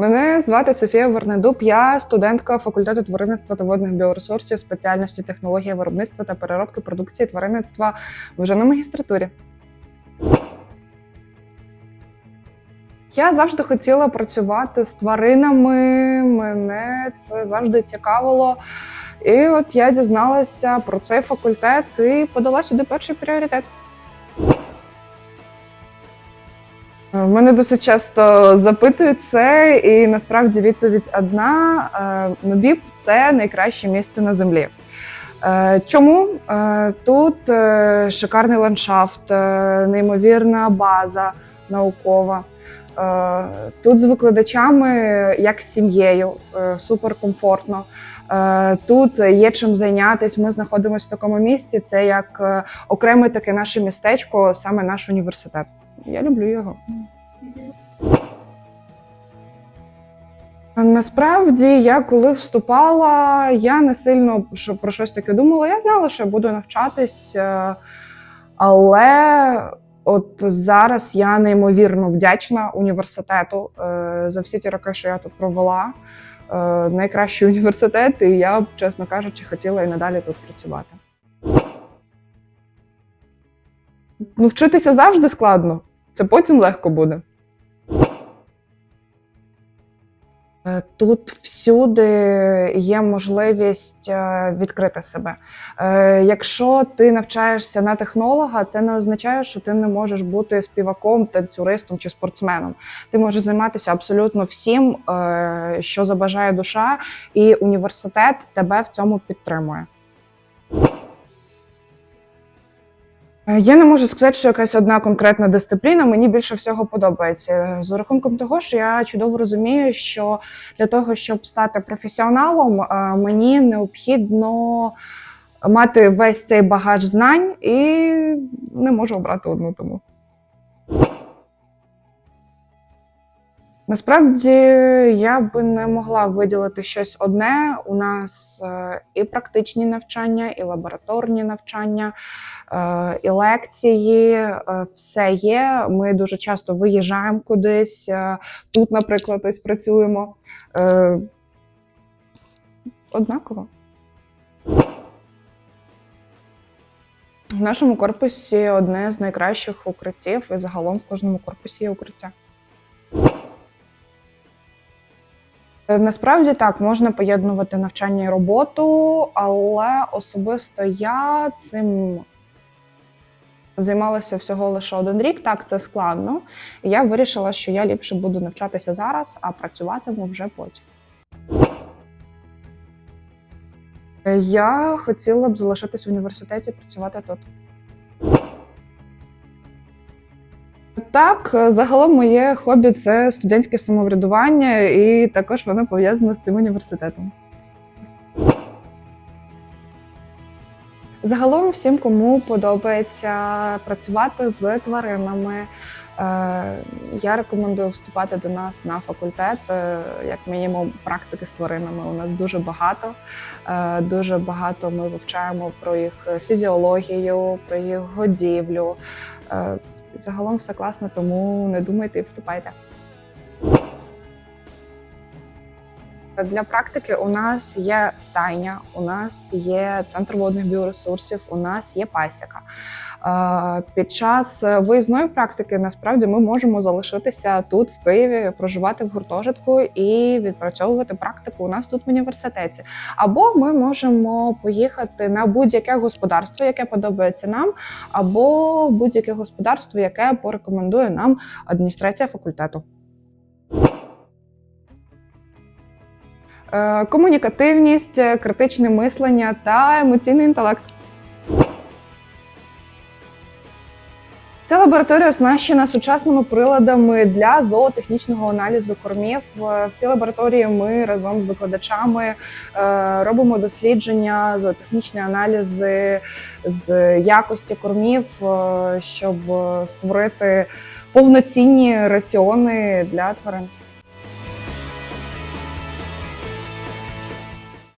Мене звати Софія Вернедуб. Я студентка факультету тваринництва та водних біоресурсів спеціальності технологія виробництва та переробки продукції тваринництва вже на магістратурі. Я завжди хотіла працювати з тваринами. Мене це завжди цікавило. І от я дізналася про цей факультет і подала сюди перший пріоритет. Мене досить часто запитують це, і насправді відповідь одна: Е, Нобіб це найкраще місце на землі. Е, Чому Е, тут шикарний ландшафт, неймовірна база наукова. Тут з викладачами, як з сім'єю, суперкомфортно. Тут є чим зайнятися. Ми знаходимося в такому місці. Це як окреме таке наше містечко, саме наш університет. Я люблю його. Насправді, я коли вступала, я не сильно про щось таке думала. Я знала, що я буду навчатись, е, але от зараз я неймовірно вдячна університету е, за всі ті роки, що я тут провела. Е, Найкращий університет, і я чесно кажучи, хотіла і надалі тут працювати. Ну, вчитися завжди складно. Це потім легко буде. Е, Тут всюди є можливість е, відкрити себе. Е, Якщо ти навчаєшся на технолога, це не означає, що ти не можеш бути співаком, танцюристом чи спортсменом. Ти можеш займатися абсолютно всім, що забажає душа, і університет тебе в цьому підтримує. Я не можу сказати, що якась одна конкретна дисципліна мені більше всього подобається. З урахунком того, що я чудово розумію, що для того, щоб стати професіоналом, е, мені необхідно мати весь цей багаж знань і не можу обрати одну тому. Насправді я би не могла виділити щось одне. У нас е, і практичні навчання, і лабораторні навчання, е, і лекції. е, Все є. Ми дуже часто виїжджаємо кудись. Тут, наприклад, ось працюємо. Однаково. В нашому корпусі одне з найкращих укриттів, і загалом в кожному корпусі є укриття. Насправді так, можна поєднувати навчання і роботу, але особисто я цим займалася всього лише один рік. Так, це складно. Я вирішила, що я ліпше буду навчатися зараз, а працюватиму вже потім. Е, Я хотіла б залишитись в університеті, працювати тут. Так, е, загалом моє хобі це студентське самоврядування, і також воно пов'язане з цим університетом. Загалом всім, кому подобається працювати з тваринами, е, я рекомендую вступати до нас на факультет. Е, Як мінімум, практики з тваринами у нас дуже багато. Дуже багато ми вивчаємо про їх фізіологію, про їх годівлю. Загалом все класно, тому не думайте і вступайте. Для практики у нас є стайня, у нас є центр водних біоресурсів, у нас є пасіка. Е, Під час виїзної практики насправді ми можемо залишитися тут, в Києві, проживати в гуртожитку і відпрацьовувати практику у нас тут в університеті. Або ми можемо поїхати на будь-яке господарство, яке подобається нам, або будь-яке господарство, яке порекомендує нам адміністрація факультету. Е, Комунікативність, е, критичне мислення та емоційний інтелект. Ця лабораторія оснащена сучасними приладами для зоотехнічного аналізу кормів. Е, В цій лабораторії ми разом з викладачами е, робимо дослідження, зоотехнічні аналізи з якості кормів, е, щоб створити повноцінні раціони для тварин.